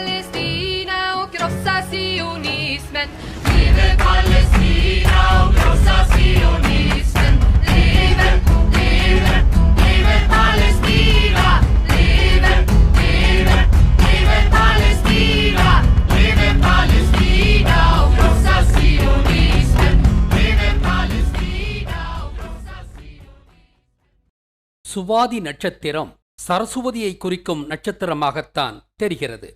Palestina och krossa sionismen. Leve Palestina och krossa sionismen. Leve, leve, leve Palestina. Leve, leve, leve Palestina. Leve Palestina och krossa sionismen. Leve Palestina och krossa sionismen. Swathi நட்சத்திரம் சரஸ்வதியை குறிக்கும் நட்சத்திரமாகத்தான் தெரிகிறது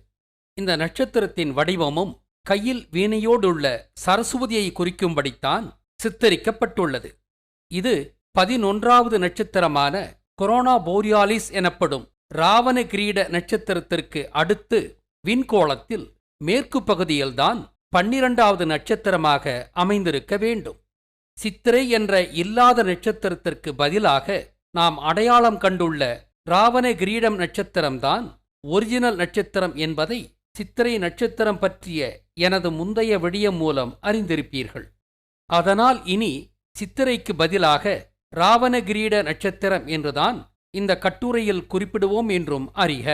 இந்த நட்சத்திரத்தின் வடிவமும் கையில் வீணையோடுள்ள சரஸ்வதியை குறிக்கும்படித்தான் சித்தரிக்கப்பட்டுள்ளது. இது பதினொன்றாவது நட்சத்திரமான கொரோனா போரியாலிஸ் எனப்படும் ராவண கிரீட நட்சத்திரத்திற்கு அடுத்து விண்கோளத்தில் மேற்கு பகுதியில்தான் பன்னிரண்டாவது நட்சத்திரமாக அமைந்திருக்க வேண்டும். சித்திரை என்ற இல்லாத நட்சத்திரத்திற்கு பதிலாக நாம் அடையாளம் கண்டுள்ள ராவண கிரீடம் நட்சத்திரம்தான் ஒரிஜினல் நட்சத்திரம் என்பதை சித்திரை நட்சத்திரம் பற்றிய எனது முந்தைய விடியம் மூலம் அறிந்திருப்பீர்கள். அதனால் இனி சித்திரைக்கு பதிலாக ராவணகிரீட நட்சத்திரம் என்றுதான் இந்த கட்டுரையில் குறிப்பிடுவோம் என்றும் அறிக.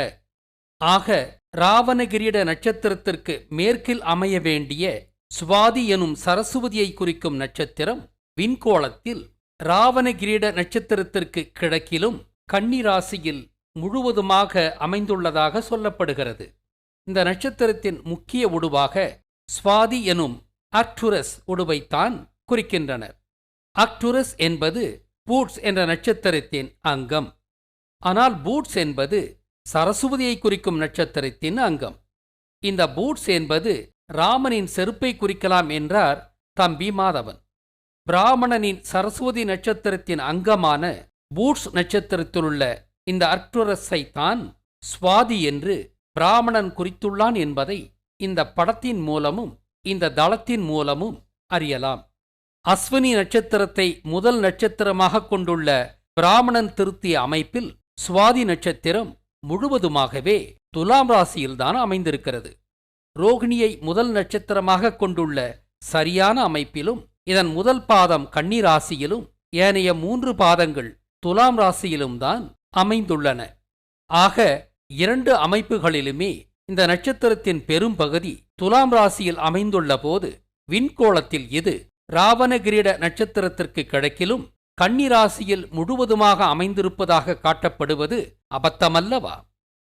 ஆக ராவணகிரீட நட்சத்திரத்திற்கு மேற்கில் அமைய வேண்டிய சுவாதி எனும் சரஸ்வதியை குறிக்கும் நட்சத்திரம் விண்கோளத்தில் ராவணகிரீட நட்சத்திரத்திற்கு கிழக்கிலும் கன்னிராசியில் முழுவதுமாக அமைந்துள்ளதாக சொல்லப்படுகிறது. இந்த நட்சத்திரத்தின் முக்கிய உடுவாக ஸ்வாதி எனும் அக்டுரஸ் உடுவைத்தான் குறிக்கின்றனர். அக்டுரஸ் என்பது பூட்ஸ் என்ற நட்சத்திரத்தின் அங்கம். ஆனால் பூட்ஸ் என்பது சரஸ்வதியை குறிக்கும் நட்சத்திரத்தின் அங்கம். இந்த பூட்ஸ் என்பது ராமனின் செருப்பை குறிக்கலாம் என்றார் தம்பி மாதவன். பிராமணனின் சரஸ்வதி நட்சத்திரத்தின் அங்கமான பூட்ஸ் நட்சத்திரத்திலுள்ள இந்த அர்க்டுரஸை தான் சுவாதி என்று பிராமணன் குறித்துள்ளான் என்பதை இந்த படத்தின் மூலமும் இந்த தளத்தின் மூலமும் அறியலாம். அஸ்வினி நட்சத்திரத்தை முதல் நட்சத்திரமாக கொண்டுள்ள பிராமணன் திருத்திய அமைப்பில் சுவாதி நட்சத்திரம் முழுவதுமாகவே துலாம் ராசியில்தான் அமைந்திருக்கிறது. ரோகிணியை முதல் நட்சத்திரமாக கொண்டுள்ள சரியான அமைப்பிலும் இதன் முதல் பாதம் கன்னி ராசியிலும் ஏனைய மூன்று பாதங்கள் துலாம் ராசியிலும் தான் அமைந்துள்ளன. ஆக இரண்டு அமைப்புகளிலுமே இந்த நட்சத்திரத்தின் பெரும்பகுதி துலாம் ராசியில் அமைந்துள்ள போது விண்கோளத்தில் இது ராவணகிரீட நட்சத்திரத்திற்கு கிழக்கிலும் கன்னி ராசியில் முழுவதுமாக அமைந்திருப்பதாக காட்டப்படுவது அபத்தமல்லவா?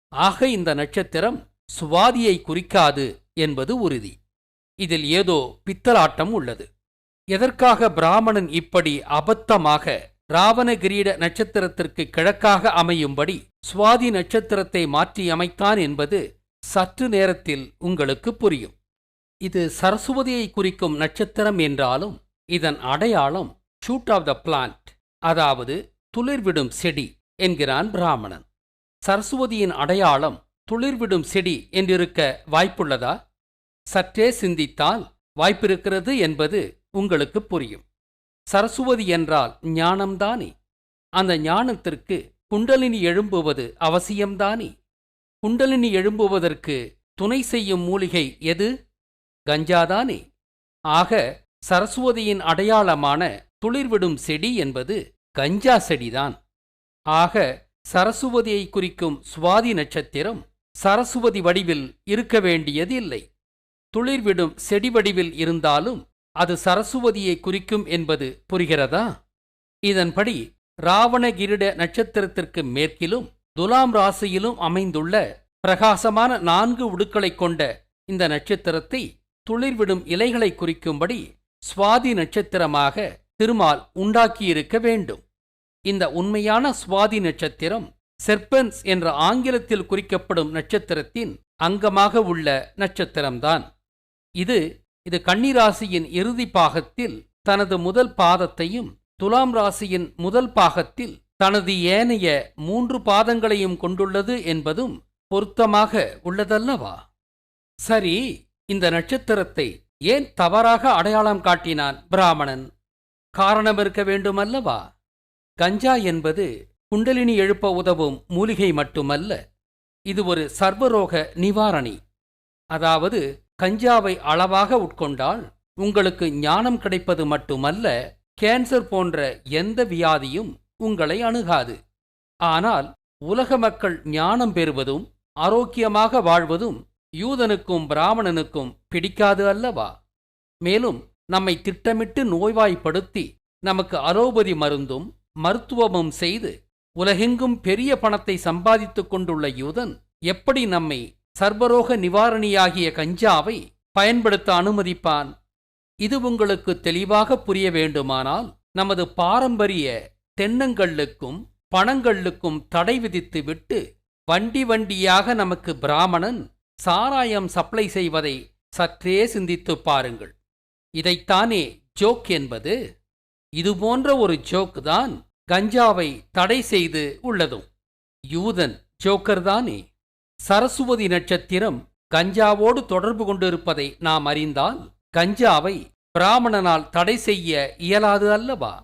ஆக இந்த நட்சத்திரம் சுவாதியை குறிக்காது என்பது உறுதி. இதில் ஏதோ பித்தலாட்டம் உள்ளது. எதற்காக பிராமணன் இப்படி அபத்தமாக ராவணகிரீட நட்சத்திரத்திற்கு கிழக்காக அமையும்படி சுவாதி நட்சத்திரத்தை மாற்றி அமைத்தான் என்பது சற்று நேரத்தில் உங்களுக்கு புரியும். இது சரஸ்வதியை குறிக்கும் நட்சத்திரம் என்றாலும் இதன் அடையாளம் ஷூட் ஆஃப் த பிளான்ட் அதாவது துளிர்விடும் செடி என்கிறான் பிராமணன். சரஸ்வதியின் அடையாளம் துளிர்விடும் செடி என்றிருக்க வாய்ப்புள்ளதா? சற்றே சிந்தித்தால் வாய்ப்பிருக்கிறது என்பது உங்களுக்கு புரியும். சரஸ்வதி என்றால் ஞானம்தானே? அந்த ஞானத்திற்கு குண்டலினி எழும்புவது அவசியம்தானே? குண்டலினி எழும்புவதற்கு துணை செய்யும் மூலிகை எது? கஞ்சாதானே? ஆக சரஸ்வதியின் அடையாளமான துளிர்விடும் செடி என்பது கஞ்சா செடிதான். ஆக சரஸ்வதியை குறிக்கும் சுவாதி நட்சத்திரம் சரஸ்வதி வடிவில் இருக்க வேண்டியது இல்லை துளிர்விடும் செடி வடிவில் இருந்தாலும் அது சரஸ்வதியை குறிக்கும் என்பது புரிகிறதா? இதன்படி ராவணகிரிட நட்சத்திரத்திற்கு மேற்கிலும் துலாம் ராசியிலும் அமைந்துள்ள பிரகாசமான நான்கு உடுக்களைக் கொண்ட இந்த நட்சத்திரத்தை துளிர்விடும் இலைகளை குறிக்கும்படி சுவாதி நட்சத்திரமாக திருமால் உண்டாக்கியிருக்க வேண்டும். இந்த உண்மையான சுவாதி நட்சத்திரம் செர்பன்ஸ் என்ற ஆங்கிலத்தில் குறிக்கப்படும் நட்சத்திரத்தின் அங்கமாக உள்ள நட்சத்திரம்தான். இது இது கன்னிராசியின் இறுதி பாகத்தில் தனது முதல் பாதத்தையும் துலாம் ராசியின் முதல் பாகத்தில் தனது ஏனைய மூன்று பாதங்களையும் கொண்டுள்ளது என்பதும் பொருத்தமாக உள்ளதல்லவா? சரி இந்த நட்சத்திரத்தை ஏன் தவறாக அடையாளம் காட்டினான் பிராமணன்? காரணம் இருக்க வேண்டுமல்லவா? கஞ்சா என்பது குண்டலினி எழுப்ப உதவும் மூலிகை மட்டுமல்ல இது ஒரு சர்வரோக நிவாரணி. அதாவது கஞ்சாவை அளவாக உட்கொண்டால் உங்களுக்கு ஞானம் கிடைப்பது மட்டுமல்ல கேன்சர் போன்ற எந்த வியாதியும் உங்களை அணுகாது. ஆனால் உலக மக்கள் ஞானம் பெறுவதும் ஆரோக்கியமாக வாழ்வதும் யூதனுக்கும் பிராமணனுக்கும் பிடிக்காது அல்லவா? மேலும் நம்மை திட்டமிட்டு நோய்வாய்ப்படுத்தி நமக்கு அலோபதி மருந்தும் மருத்துவமும் செய்து உலகெங்கும் பெரிய பணத்தை சம்பாதித்துக் கொண்டுள்ள யூதன் எப்படி நம்மை சர்வரோக நிவாரணியாகிய கஞ்சாவை பயன்படுத்த அனுமதிப்பான். இது உங்களுக்கு தெளிவாக புரிய வேண்டுமானால் நமது பாரம்பரிய தென்னங்கள்ளுக்கும் பணங்கள்ளுக்கும் தடை விதித்து விட்டு வண்டி வண்டியாக நமக்கு பிராமணன் சாராயம் சப்ளை செய்வதை சற்றே சிந்தித்துப் பாருங்கள். இதைத்தானே ஜோக் என்பது? இதுபோன்ற ஒரு ஜோக் தான் கஞ்சாவை தடை செய்து உள்ளதும். யூதன் ஜோக்கர் தானே சரஸ்வதி நட்சத்திரம் கஞ்சாவோடு தொடர்பு கொண்டிருப்பதை நாம் அறிந்தால் கஞ்சாவை பிராமணனால் தடை செய்ய இயலாது அல்லவா?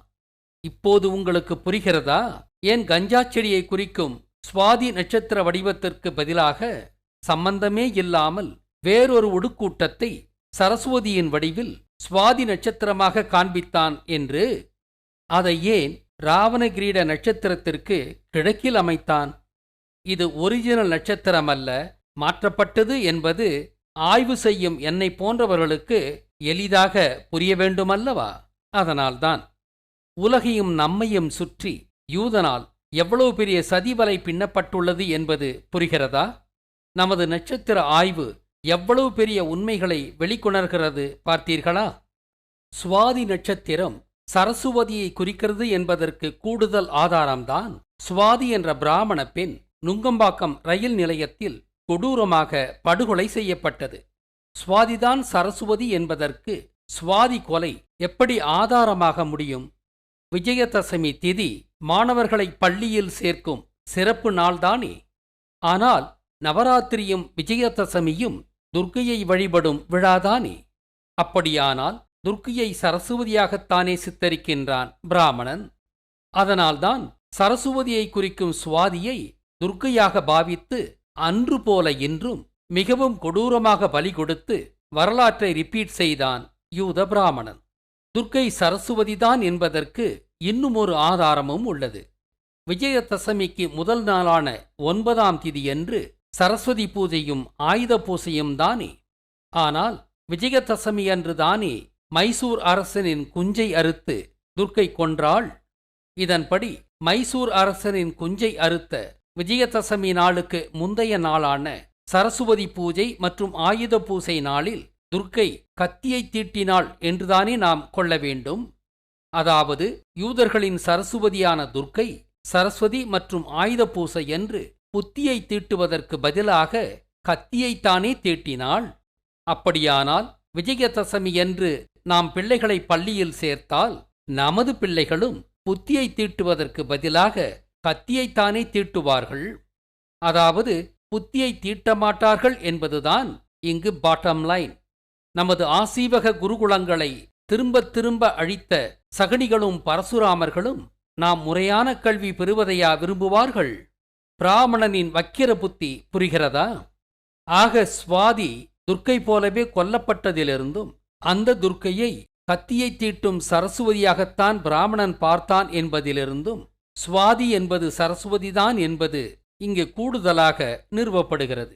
இப்போது உங்களுக்கு புரிகிறதா? ஏன் கஞ்சா செடியை குறிக்கும் சுவாதி நட்சத்திர வடிவத்திற்கு பதிலாக சம்பந்தமே இல்லாமல் வேறொரு உடுக்கூட்டத்தை சரஸ்வதியின் வடிவில் சுவாதி நட்சத்திரமாக காண்பித்தான் என்று அதை ஏன் ராவணகிரீட நட்சத்திரத்திற்கு கிழக்கில் அமைத்தான்? இது ஒரிஜினல் நட்சத்திரம் அல்ல மாற்றப்பட்டது என்பது ஆய்வு செய்யும் என்னை போன்றவர்களுக்கு எளிதாக புரிய வேண்டுமல்லவா? அதனால்தான் உலகையும் நம்மையும் சுற்றி யூதனால் எவ்வளவு பெரிய சதிவலை பின்னப்பட்டுள்ளது என்பது புரிகிறதா? நமது நட்சத்திர ஆய்வு எவ்வளவு பெரிய உண்மைகளை வெளிக்கொணர்கிறது பார்த்தீர்களா? சுவாதி நட்சத்திரம் சரசுவதியை குறிக்கிறது என்பதற்கு கூடுதல் ஆதாரம்தான் சுவாதி என்ற பிராமண பெண் நுங்கம்பாக்கம் ரயில் நிலையத்தில் கொடூரமாக படுகொலை செய்யப்பட்டது. சுவாதிதான் சரஸ்வதி என்பதற்கு சுவாதி கொலை எப்படி ஆதாரமாக முடியும்? விஜயதசமி திதி மாணவர்களை பள்ளியில் சேர்க்கும் சிறப்பு நாள்தானே? ஆனால் நவராத்திரியும் விஜயதசமியும் துர்க்கையை வழிபடும் விழாதானே? அப்படியானால் துர்க்கையை சரஸ்வதியாகத்தானே சித்தரிக்கின்றான் பிராமணன்? அதனால்தான் சரஸ்வதியை குறிக்கும் சுவாதியை துர்க்கையாக பாவித்து அன்று போல இன்றும் மிகவும் கொடூரமாக பலி கொடுத்து வரலாற்றை ரிப்பீட் செய்தான் யூத பிராமணன். துர்க்கை சரஸ்வதிதான் என்பதற்கு இன்னும் ஒரு ஆதாரமும் உள்ளது. விஜயதசமிக்கு முதல் நாளான ஒன்பதாம் திதியன்று சரஸ்வதி பூஜையும் ஆயுத பூஜையும் தானே. ஆனால் விஜயதசமி அன்று தானே மைசூர் அரசனின் குஞ்சை அறுத்து துர்க்கை கொன்றாள். இதன்படி மைசூர் அரசனின் குஞ்சை அறுத்த விஜயதசமி நாளுக்கு முந்தைய நாளான சரஸ்வதி பூஜை மற்றும் ஆயுத பூசை நாளில் துர்க்கை கத்தியை தீட்டினாள் என்றுதானே நாம் கொள்ள வேண்டும்? அதாவது யூதர்களின் சரஸ்வதியான துர்க்கை சரஸ்வதி மற்றும் ஆயுத பூசை என்று புத்தியை தீட்டுவதற்கு பதிலாக கத்தியைத்தானே தீட்டினாள்? அப்படியானால் விஜயதசமி என்று நாம் பிள்ளைகளை பள்ளியில் சேர்த்தால் நமது பிள்ளைகளும் புத்தியை தீட்டுவதற்கு பதிலாக கத்தியைத்தானே தீட்டுவார்கள்? அதாவது புத்தியை தீட்டமாட்டார்கள் என்பதுதான் இங்கு பாட்டம் லைன் நமது ஆசீவக குருகுலங்களை திரும்ப திரும்ப அழித்த சகனிகளும் பரசுராமர்களும் நாம் முறையான கல்வி பெறுவதையா விரும்புவார்கள்? பிராமணனின் வக்கிர புத்தி புரிகிறதா? ஆக சுவாதி துர்க்கை போலவே கொல்லப்பட்டதிலிருந்தும் அந்த துர்க்கையை கத்தியை தீட்டும் சரஸ்வதியாகத்தான் பிராமணன் பார்த்தான் என்பதிலிருந்தும் சுவாதி என்பது சரஸ்வதிதான் என்பது இங்கு கூடுதலாக நிறுவப்படுகிறது.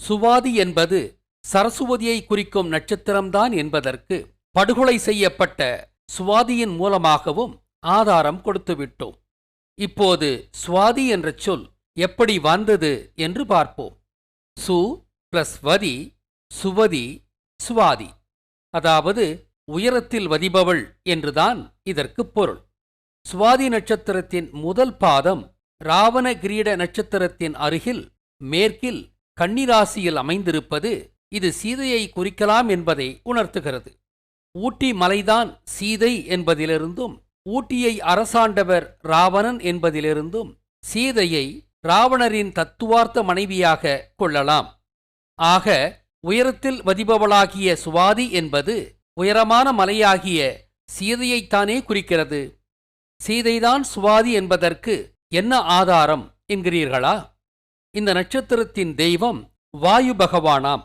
சுவாதி என்பது சரஸ்வதியை குறிக்கும் நட்சத்திரம்தான் என்பதற்கு படுகொலை செய்யப்பட்ட சுவாதியின் மூலமாகவும் ஆதாரம் கொடுத்துவிட்டோம். இப்போது சுவாதி என்ற சொல் எப்படி வந்தது என்று பார்ப்போம். சு பிளஸ் வதி சுவதி சுவாதி. அதாவது உயரத்தில் வதிபவள் என்றுதான் இதற்கு பொருள். சுவாதி நட்சத்திரத்தின் முதல் பாதம் ராவண கிரீட நட்சத்திரத்தின் அருகில் மேற்கில் கன்னிராசியில் அமைந்திருப்பது இது சீதையை குறிக்கலாம் என்பதை உணர்த்துகிறது. ஊட்டி மலைதான் சீதை என்பதிலிருந்தும் ஊட்டியை அரசாண்டவர் ராவணன் என்பதிலிருந்தும் சீதையை ராவணரின் தத்துவார்த்த மனைவியாக கொள்ளலாம். ஆக உயரத்தில் வதிபவளாகிய சுவாதி என்பது உயரமான மலையாகிய சீதையைத்தானே குறிக்கிறது. சீதைதான் சுவாதி என்பதற்கு என்ன ஆதாரம் என்கிறீர்களா? இந்த நட்சத்திரத்தின் தெய்வம் வாயு பகவானாம்.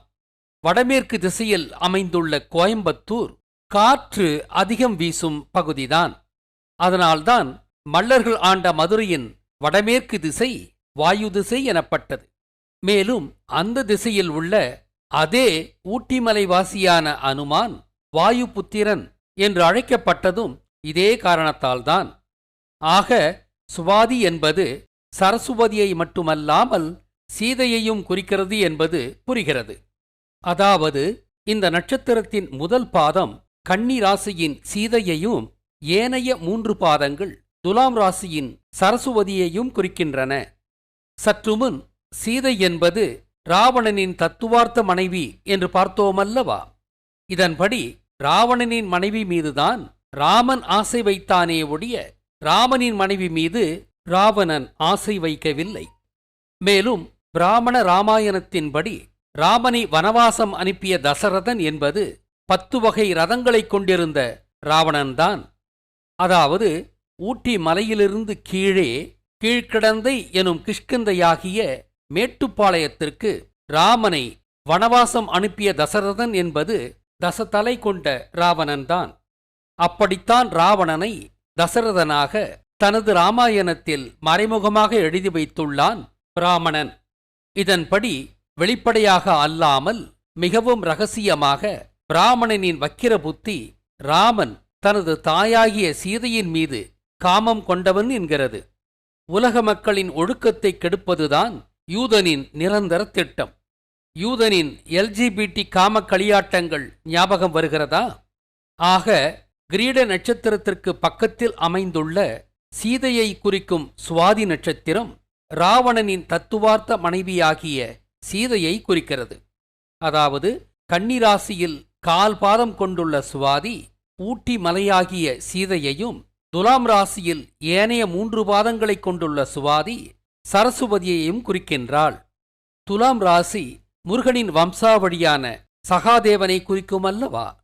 வடமேற்கு திசையில் அமைந்துள்ள கோயம்புத்தூர் காற்று அதிகம் வீசும் பகுதிதான். அதனால்தான் மல்லர்கள் ஆண்ட மதுரையின் வடமேற்கு திசை வாயு திசை எனப்பட்டது. மேலும் அந்த திசையில் உள்ள அதே ஊட்டிமலைவாசியான அனுமான் வாயு புத்திரன் என்று அழைக்கப்பட்டதும் இதே காரணத்தால்தான். ஆக சுவாதி என்பது சரசுவதியை மட்டுமல்லாமல் சீதையையும் குறிக்கிறது என்பது புரிகிறது. அதாவது இந்த நட்சத்திரத்தின் முதல் பாதம் கன்னி ராசியின் சீதையையும் ஏனைய மூன்று பாதங்கள் துலாம் ராசியின் சரசுவதியையும் குறிக்கின்றன. சற்றுமுன் சீதை என்பது ராவணனின் தத்துவார்த்த மனைவி என்று பார்த்தோமல்லவா? இதன்படி ராவணனின் மனைவி மீதுதான் ராமன் ஆசை வைத்தானே ஒழிய ராமனின் மனைவி மீது ராவணன் ஆசை வைக்கவில்லை. மேலும் பிராமண ராமாயணத்தின்படி ராமனை வனவாசம் அனுப்பிய தசரதன் என்பது பத்து வகை ரதங்களைக் கொண்டிருந்த ராவணன்தான். அதாவது ஊட்டி மலையிலிருந்து கீழே கீழ்க்கிடந்தை எனும் கிஷ்கந்தையாகிய மேட்டுப்பாளையத்திற்கு ராமனை வனவாசம் அனுப்பிய தசரதன் என்பது தசதலை கொண்ட ராவணன்தான். அப்படித்தான் ராவணனை தசரதனாக தனது ராமாயணத்தில் மறைமுகமாக எழுதி வைத்துள்ளான் பிராமணன். இதன்படி வெளிப்படையாக அல்லாமல் மிகவும் ரகசியமாக பிராமணனின் வக்கிர புத்தி ராமன் தனது தாயாகிய சீதையின் மீது காமம் கொண்டவன் என்கிறது. உலக மக்களின் ஒழுக்கத்தை கெடுப்பதுதான் யூதனின் நிரந்தர திட்டம். யூதனின் எல்ஜிபிடி காம களியாட்டங்கள் ஞாபகம் வருகிறதா? ஆக கிரீட நட்சத்திரத்திற்கு பக்கத்தில் அமைந்துள்ள சீதையை குறிக்கும் சுவாதி நட்சத்திரம் ராவணனின் தத்துவார்த்த மனைவியாகிய சீதையை குறிக்கிறது. அதாவது கன்னிராசியில் கால் பாதம் கொண்டுள்ள சுவாதி ஊட்டி மலையாகிய சீதையையும் துலாம் ராசியில் ஏனைய மூன்று பாதங்களைக் கொண்டுள்ள சுவாதி சரஸ்வதியையும் குறிக்கின்றாள். துலாம் ராசி முருகனின் வம்சாவழியான சகாதேவனை குறிக்குமல்லவா?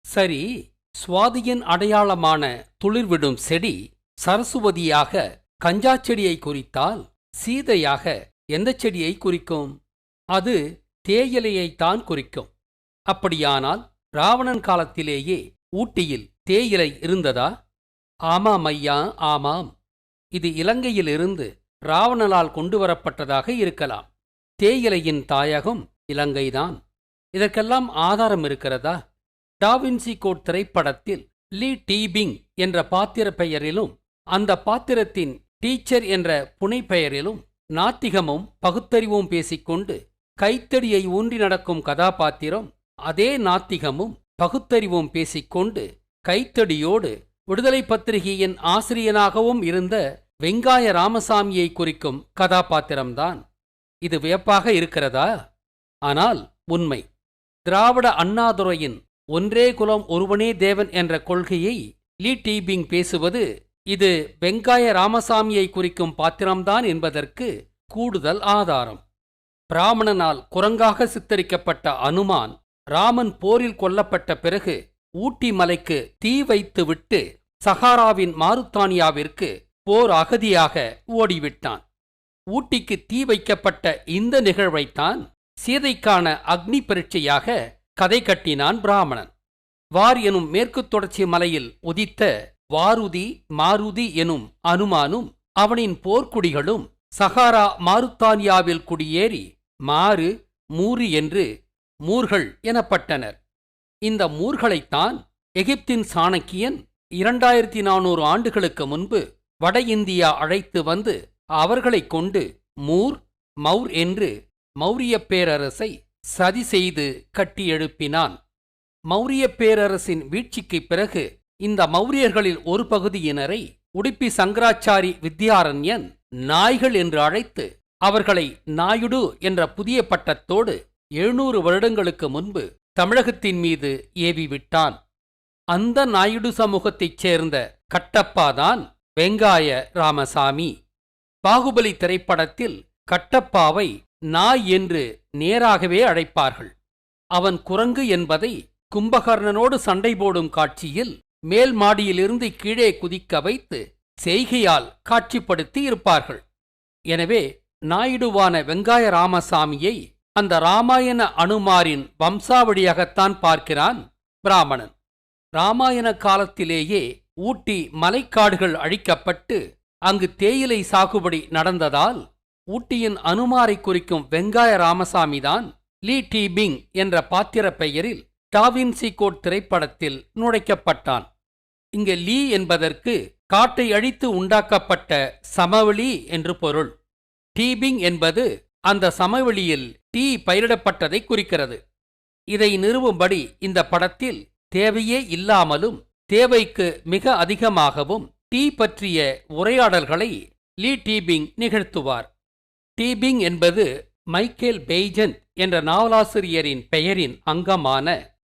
சரி சுவாதியின் அடையாளமான துளிர்விடும் செடி சரஸ்வதியாக கஞ்சா செடியை குறித்தால் சீதையாக எந்த செடியை குறிக்கும்? அது தேயிலையைத்தான் குறிக்கும். அப்படியானால் ராவணன் காலத்திலேயே ஊட்டியில் தேயிலை இருந்ததா? ஆமாம் ஐயா ஆமாம். இது இலங்கையிலிருந்து ராவணனால் கொண்டு வரப்பட்டதாக இருக்கலாம். தேயிலையின் தாயகம் இலங்கைதான். இதற்கெல்லாம் ஆதாரம் இருக்கிறதா? டாவின்சி கோட் திரைப்படத்தில் லீ டீபிங் என்ற பாத்திர பெயரிலும் அந்த பாத்திரத்தின் டீச்சர் என்ற புனை பெயரிலும் நாத்திகமும் பகுத்தறிவும் பேசிக்கொண்டு கைத்தடியை ஊன்றி நடக்கும் கதாபாத்திரம் அதே நாத்திகமும் பகுத்தறிவும் பேசிக்கொண்டு கைத்தடியோடு விடுதலை பத்திரிகையின் ஆசிரியனாகவும் இருந்த வெங்காய ராமசாமியை குறிக்கும் கதாபாத்திரம்தான். இது வியப்பாக இருக்கிறதா? ஆனால் உண்மை. திராவிட அண்ணாதுரையின் ஒன்றே குலம் ஒருவனே தேவன் என்ற கொள்கையை லீ டீபிங் பேசுவது இது வெங்காய ராமசாமியை குறிக்கும் பாத்திரம்தான் என்பதற்கு கூடுதல் ஆதாரம். பிராமணனால் குரங்காக சித்தரிக்கப்பட்ட அனுமான் ராமன் போரில் கொல்லப்பட்ட பிறகு ஊட்டி மலைக்கு தீ வைத்துவிட்டு சஹாராவின் மாருத்தானியாவிற்கு போர் அகதியாக ஓடிவிட்டான். ஊட்டிக்கு தீ வைக்கப்பட்ட இந்த நிகழ்வைத்தான் சீதைக்கான அக்னி பரீட்சையாக கதை கட்டினான் பிராமணன். வார் எனும் மேற்குத் தொடர்ச்சி மலையில் உதித்த வாருதி மாருதி எனும் அனுமானும் அவனின் போர்க்குடிகளும் சஹாரா மாருத்தானியாவில் குடியேறி மாறு மூரி என்று மூர்கள் எனப்பட்டனர். இந்த மூர்களைத்தான் எகிப்தின் சாணக்கியன் இரண்டாயிரத்தி நானூறு ஆண்டுகளுக்கு முன்பு வட இந்தியா அழைத்து வந்து அவர்களைக் கொண்டு மூர் மௌர் என்று மௌரியப் பேரரசை சதி செய்து கட்டியெழுப்பினான் மௌரிய மௌரியப் பேரரசின் வீழ்ச்சிக்குப் பிறகு இந்த மௌரியர்களில் ஒரு பகுதியினரை உடுப்பி சங்கராச்சாரி வித்யாரண்யன் நாய்கள் என்று அழைத்து அவர்களை நாயுடு என்ற புதிய பட்டத்தோடு எழுநூறு வருடங்களுக்கு முன்பு தமிழகத்தின் மீது ஏவி விட்டான் அந்த நாயுடு சமூகத்தைச் சேர்ந்த கட்டப்பாதான் வெங்காய ராமசாமி. பாகுபலி திரைப்படத்தில் கட்டப்பாவை நாய் என்று நேராகவே அழைப்பார்கள். அவன் குரங்கு என்பதை கும்பகர்ணனோடு சண்டை போடும் காட்சியில் மேல் மாடியிலிருந்து கீழே குதிக்க வைத்து செய்கையால் காட்சிப்படுத்தி இருப்பார்கள். எனவே நாயுடுவான வெங்காய ராமசாமியை அந்த ராமாயண அனுமாரின் வம்சாவழியாகத்தான் பார்க்கிறான் பிராமணன். ராமாயண காலத்திலேயே ஊட்டி மலைக்காடுகள் அழிக்கப்பட்டு அங்கு தேயிலை சாகுபடி நடந்ததால் ஊட்டியின் அனுமாரை குறிக்கும் வெங்காய ராமசாமிதான் லீ டீபிங் என்ற பாத்திர பெயரில் டாவின்சி கோட் திரைப்படத்தில் நுழைக்கப்பட்டான். இங்கு லீ என்பதற்கு காட்டை அழித்து உண்டாக்கப்பட்ட சமவெளி என்று பொருள். டீபிங் என்பது அந்த சமவெளியில் டீ பயிரிடப்பட்டதை குறிக்கிறது. இதை நிறுவும்படி இந்த படத்தில் தேவையே இல்லாமலும் தேவைக்கு மிக அதிகமாகவும் டீ பற்றிய உரையாடல்களை லீ டீபிங் நிகழ்த்துவார். டீபிங் என்பது மைக்கேல் பெய்ஜென்ட் என்ற நாவலாசிரியரின் பெயரின் அங்கமான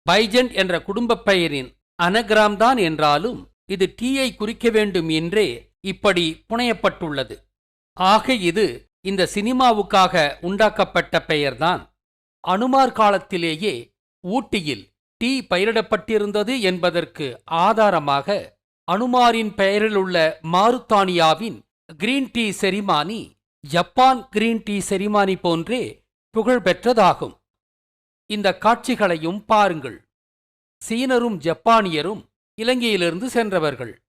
பைஜென்ட் என்ற குடும்பப் பெயரின் அனகிராம் தான் என்றாலும் இது டீயை குறிக்க வேண்டும் என்றே இப்படி புனையப்பட்டுள்ளது. ஆக இது இந்த சினிமாவுக்காக உண்டாக்கப்பட்ட பெயர்தான். அனுமார் காலத்திலேயே ஊட்டியில் டீ பயிரிடப்பட்டிருந்தது என்பதற்கு ஆதாரமாக அனுமாரின் பெயரிலுள்ள மாருத்தானியாவின் green tea ceremony Japan green tea ceremony போன்றே புகழ்பெற்றதாகும். இந்த காட்சிகளையும் பாருங்கள். சீனரும் ஜப்பானியரும் இலங்கையிலிருந்து சென்றவர்கள்.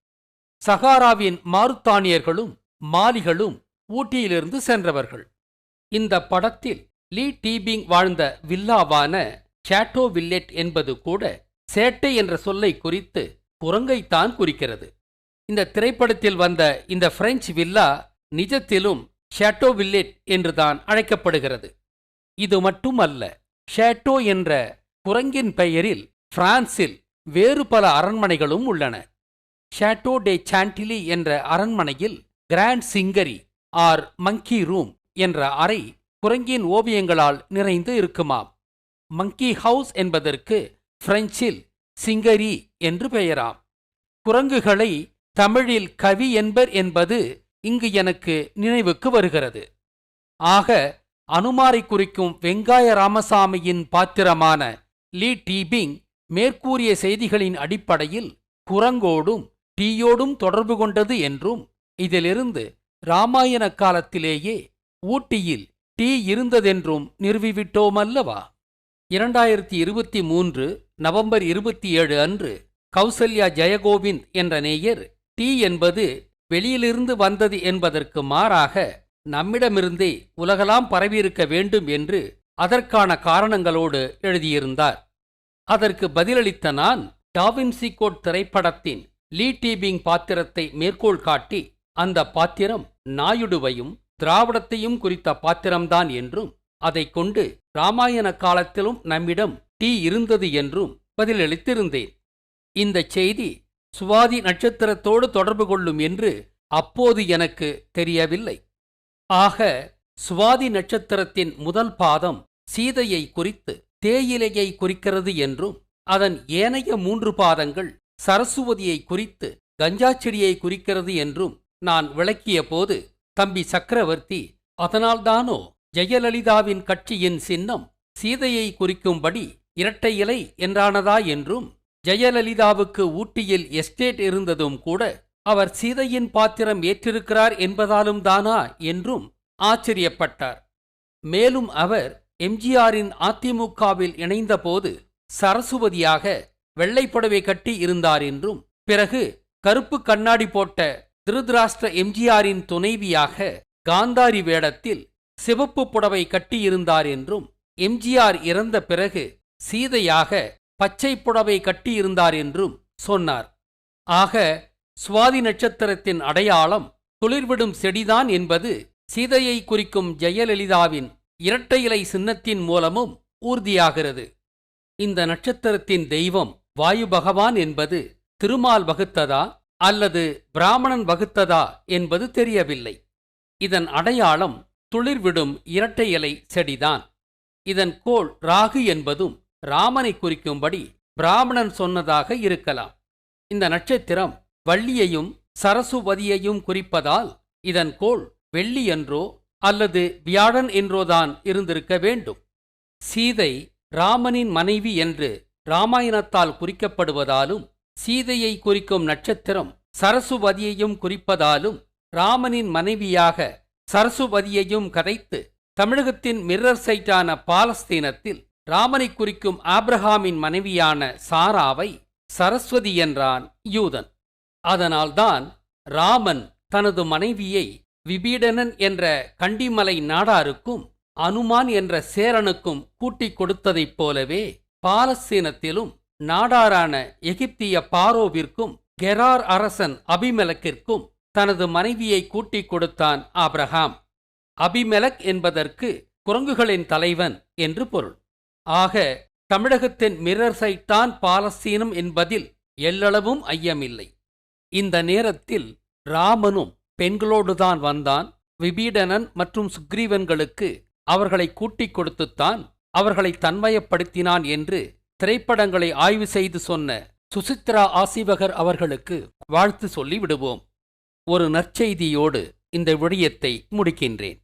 சகாராவின் மாருத்தானியர்களும் மாலிகளும் ஊட்டியிலிருந்து சென்றவர்கள். இந்த படத்தில் லீ டீபிங் வாழ்ந்த வில்லாவான சாட்டோ வில்லெட் என்பது கூட சேட்டை என்ற சொல்லை குறித்து குரங்கைத்தான் குறிக்கிறது. இந்த திரைப்படத்தில் வந்த இந்த பிரெஞ்சு வில்லா நிஜத்திலும் ஷேட்டோ வில்லேட் என்றுதான் அழைக்கப்படுகிறது. இது மட்டுமல்ல ஷேட்டோ என்ற குரங்கின் பெயரில் பிரான்சில் வேறு பல அரண்மனைகளும் உள்ளன. ஷாட்டோ டே சாண்டிலி என்ற அரண்மனையில் Grand Singerie or monkey room என்ற அறை குரங்கின் ஓவியங்களால் நிறைந்து இருக்குமாம். மங்கி ஹவுஸ் என்பதற்கு பிரெஞ்சில் சிங்கரி என்று பெயராம். குரங்குகளை தமிழில் கவி என்பர் என்பது இங்கு எனக்கு நினைவுக்கு வருகிறது. ஆக அனுமாரை குறிக்கும் வெங்காய ராமசாமியின் பாத்திரமான லீ டீபிங் மேற்கூறிய செய்திகளின் அடிப்படையில் குரங்கோடும் டீயோடும் தொடர்பு கொண்டது என்றும் இதிலிருந்து ராமாயண காலத்திலேயே ஊட்டியில் டீ இருந்ததென்றும் நிறுவிவிட்டோமல்லவா? இரண்டாயிரத்தி இருபத்தி மூன்று நவம்பர் இருபத்தி ஏழு அன்று கௌசல்யா ஜெயகோவிந்த் என்ற நேயர் டீ என்பது வெளியிலிருந்து வந்தது என்பதற்கு மாறாக நம்மிடமிருந்தே உலகலாம் பரவியிருக்க வேண்டும் என்று அதற்கான காரணங்களோடு எழுதியிருந்தார். அதற்கு பதிலளித்த நான் டாவின்சி கோட் திரைப்படத்தின் லீ டீபிங் பாத்திரத்தை மேற்கோள் காட்டி அந்த பாத்திரம் நாயுடுவையும் திராவிடத்தையும் குறித்த பாத்திரம்தான் என்றும் அதைக் கொண்டு ராமாயண காலத்திலும் நம்மிடம் டீ இருந்தது என்றும் பதிலளித்திருந்தேன். இந்த செய்தி சுவாதி நட்சத்திரத்தோடு தொடர்பு கொள்ளும் என்று அப்போது எனக்கு தெரியவில்லை. ஆக சுவாதி நட்சத்திரத்தின் முதல் பாதம் சீதையை குறித்து தேயிலையை குறிக்கிறது என்றும் அதன் ஏனைய மூன்று பாதங்கள் சரஸ்வதியை குறித்து கஞ்சா செடியை குறிக்கிறது என்றும் நான் விளக்கிய போது தம்பி சக்கரவர்த்தி அதனால்தானோ ஜெயலலிதாவின் கட்சியின் சின்னம் சீதையை குறிக்கும்படி இரட்டை இலை என்றானதா என்றும் ஜெயலலிதாவுக்கு ஊட்டியில் எஸ்டேட் இருந்ததும் கூட அவர் சீதையின் பாத்திரம் ஏற்றிருக்கிறார் என்பதாலும் தானா என்றும் ஆச்சரியப்பட்டார். மேலும் அவர் எம்ஜிஆரின் அதிமுகவில் இணைந்தபோது சரசுவதியாக வெள்ளைப்புடவை கட்டி இருந்தார் என்றும் பிறகு கருப்பு கண்ணாடி போட்ட திருதராஷ்டிர எம்ஜிஆரின் துணைவியாக காந்தாரி வேடத்தில் சிவப்பு புடவை கட்டியிருந்தார் என்றும் எம்ஜிஆர் இறந்த பிறகு சீதையாக பச்சை புடவை கட்டியிருந்தார் என்றும் சொன்னார். ஆக சுவாதி நட்சத்திரத்தின் அடையாளம் துளிர்விடும் செடிதான் என்பது சீதையை குறிக்கும் ஜெயலலிதாவின் இரட்டை இலை சின்னத்தின் மூலமும் ஊர்தியாகிறது. இந்த நட்சத்திரத்தின் தெய்வம் வாயு பகவான் என்பது திருமால் வகுத்ததா அல்லது பிராமணன் வகுத்ததா என்பது தெரியவில்லை. இதன் அடையாளம் துளிர்விடும் இரட்டை இலை செடிதான். இதன் கோள் ராகு என்பதும் ராமனை குறிக்கும்படி பிராமணன் சொன்னதாக இருக்கலாம். இந்த நட்சத்திரம் வள்ளியையும் சரசுவதியையும் குறிப்பதால் இதன் கோள் வெள்ளி என்றோ அல்லது வியாழன் என்றோதான் இருந்திருக்க வேண்டும். சீதை ராமனின் மனைவி என்று ராமாயணத்தால் குறிக்கப்படுவதாலும் சீதையை குறிக்கும் நட்சத்திரம் சரசுவதியையும் குறிப்பதாலும் ராமனின் மனைவியாக சரசுவதியையும் கதைத்து தமிழகத்தின் மிர்ரர் சைட்டான பாலஸ்தீனத்தில் ராமனை குறிக்கும் ஆப்ரஹாமின் மனைவியான சாராவை சரஸ்வதி என்றான் யூதன். அதனால்தான் ராமன் தனது மனைவியை விபீடனன் என்ற கண்டிமலை நாடாருக்கும் அனுமான் என்ற சேரனுக்கும் கூட்டிக் கொடுத்ததைப் போலவே பாலஸ்தீனத்திலும் நாடாரான எகிப்திய பாரோவிற்கும் கெரார் அரசன் அபிமெலக்கிற்கும் தனது மனைவியை கூட்டிக் கொடுத்தான் ஆபிரகாம். அபிமெலக் என்பதற்கு குரங்குகளின் தலைவன் என்று பொருள். ஆக தமிழகத்தின் மிரர்சைத்தான் பாலஸ்தீனம் என்பதில் எல்லளவும் ஐயமில்லை. இந்த நேரத்தில் ராமனும் பெண்களோடுதான் வந்தான். விபீடனன் மற்றும் சுக்ரீவன்களுக்கு அவர்களை கூட்டிக் கொடுத்துத்தான் அவர்களை தன்மயப்படுத்தினான் என்று திரைப்படங்களை ஆய்வு செய்து சொன்ன சுசித்ரா ஆசிவகர் அவர்களுக்கு வாழ்த்து சொல்லி விடுவோம் ஒரு நற்செய்தியோடு இந்த விடயத்தை முடிக்கின்றேன்.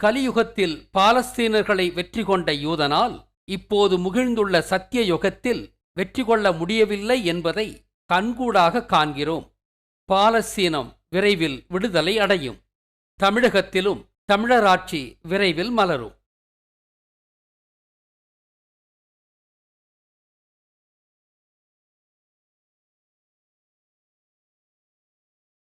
கலியுகத்தில் பாலஸ்தீனர்களை வெற்றி கொண்ட யூதனால் இப்போது முகிழ்ந்துள்ள சத்திய யுகத்தில் வெற்றி கொள்ள முடியவில்லை என்பதை கண்கூடாக காண்கிறோம். பாலஸ்தீனம் விரைவில் விடுதலை அடையும். தமிழகத்திலும் தமிழராட்சி விரைவில் மலரும்.